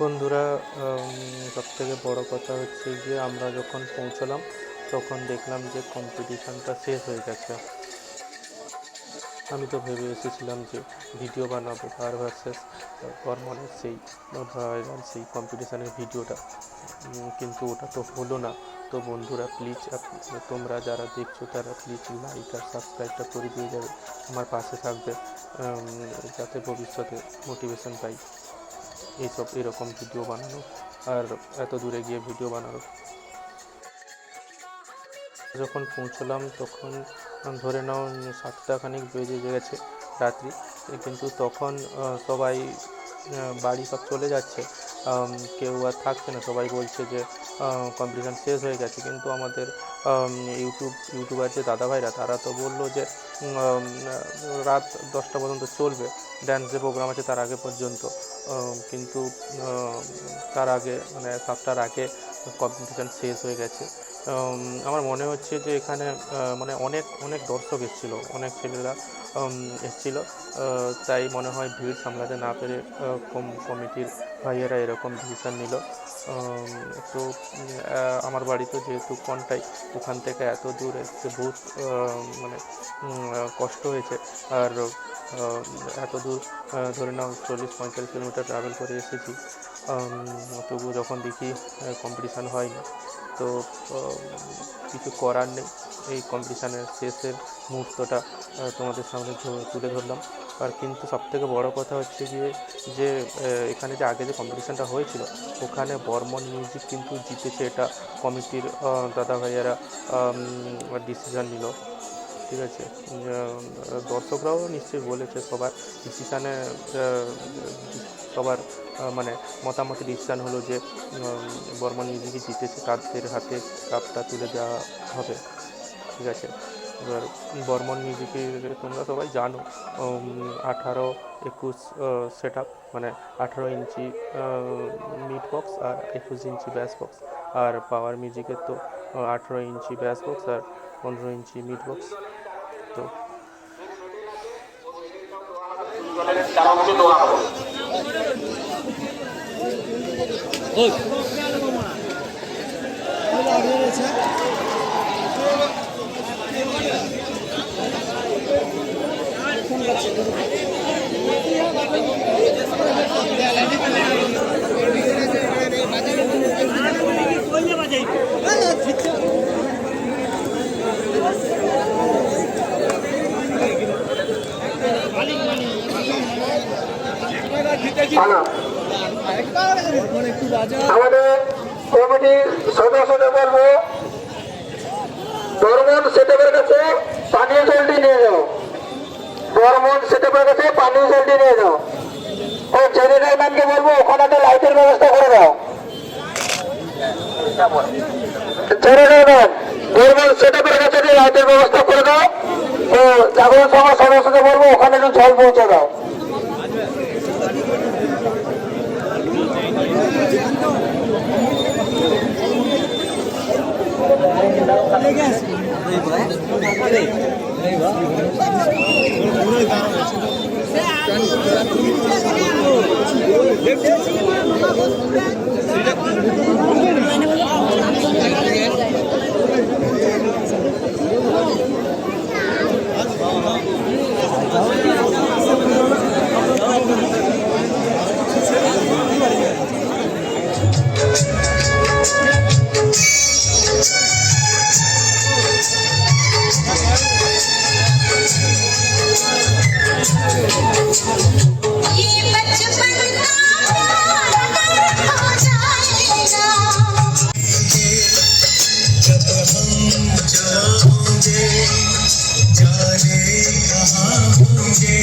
বন্ধুরা সব থেকে বড়ো কথা হচ্ছে যে আমরা যখন পৌঁছলাম, তখন দেখলাম যে কম্পিটিশানটা শেষ হয়ে গেছে। আমি তো ভেবে এসেছিলাম যে ভিডিও বানাবো, তার ভার্সেস বর্মনের সেই ভাইরাল সেই কম্পিটিশানের ভিডিওটা কিন্তু ওটা তো হলো না। তো বন্ধুরা প্লিজ তোমরা যারা দেখছ, তারা প্লিজ লাইক আর সাবস্ক্রাইবটা করে দিয়ে যাবে। আমার পাশে থাকবে যাতে ভবিষ্যতে মোটিভেশন পাই। এইসব এরকম ভিডিও বানানো আর এত দূরে গিয়ে ভিডিও বানানো। যখন পৌঁছলাম তখন ধরে নাও সাতটা খানিক বেজে গেছে রাত্রি। কিন্তু তখন সবাই বাড়ি সব চলে যাচ্ছে। কেউ আর থাকছে না। সবাই বলছে যে কম্পিটিশান শেষ হয়ে গেছে। কিন্তু আমাদের আম, ইউটিউব ইউটিউবার যে দাদাভাইরা, তারা তো বলল যে রাত দশটা পর্যন্ত চলবে। ড্যান্স যে প্রোগ্রাম আছে তার আগে পর্যন্ত। কিন্তু তার আগে মানে সাতটার আগে কম্পিটিশান শেষ হয়ে গেছে। আমার মনে হচ্ছে যে এখানে মানে অনেক অনেক দর্শক এসেছিল, অনেক ছেলেরা এসেছিল। তাই মনে হয় ভিড় সামলাতে না পেরে কম- কমিটির ভাইয়েরা এরকম ডিসিশান নিল। তো আমার বাড়ি তো যেহেতু কনটাই ওখান থেকে এত দূর এসে বহুত মানে কষ্ট হয়েছে। আর এত দূর ধরে নাও চল্লিশ, পঁয়তাল্লিশ কিলোমিটার ট্রাভেল করে এসেছি। তবু যখন দেখি কম্পিটিশান হয় না তো কিছু করার নেই। এই কম্পিটিশানের শেষের মুহূর্তটা তোমাদের সামনে তুলে ধরলাম। আর কিন্তু সবথেকে বড় কথা হচ্ছে যে যে এখানে যে আগে যে কম্পিটিশানটা হয়েছিল, ওখানে বর্মন মিউজিক কিন্তু জিতেছে এটা কমিটির দাদা ভাইয়েরা ডিসিশান নিল। ঠিক আছে। দর্শকরাও নিশ্চয়ই বলেছে সবার ডিসিশানে সবার মানে মতামতে ডিসিশান হলো যে বর্মন মিউজিকই জিতেছে, তাদের হাতে কাপটা তুলে দেওয়া হবে। ঠিক আছে। এবার বর্মন মিউজিকের তোমরা সবাই জানো আঠারো একুশ সেট আপ মানে আঠারো ইঞ্চি মিড বক্স আর একুশ ইঞ্চি ব্যাস বক্স আর পাওয়ার মিউজিকের তো আঠারো ইঞ্চি ব্যাস বক্স আর পনেরো ইঞ্চি মিড বক্স তো। তারা হ্যালো আমাদের কমিটির সদস্যদের বলব, বর্মন সেটেপের কাছে পানীয় জলটি নিয়ে যাও। বর্মন সেটেপের কাছে পানীয় জলটি নিয়ে যাও। ও জেনারেল বলব, ওখানে একটা লাইটের ব্যবস্থা করে দাও। জেনারেল ম্যান বর্মন সেটেপের কাছে লাইটের ব্যবস্থা করে দাও। ও জাগরণ সভার সদস্যদের বলব, ওখানে একটু জল পৌঁছে দাও। ¡Gracias! जाओगे जाने कहाँ होंगे।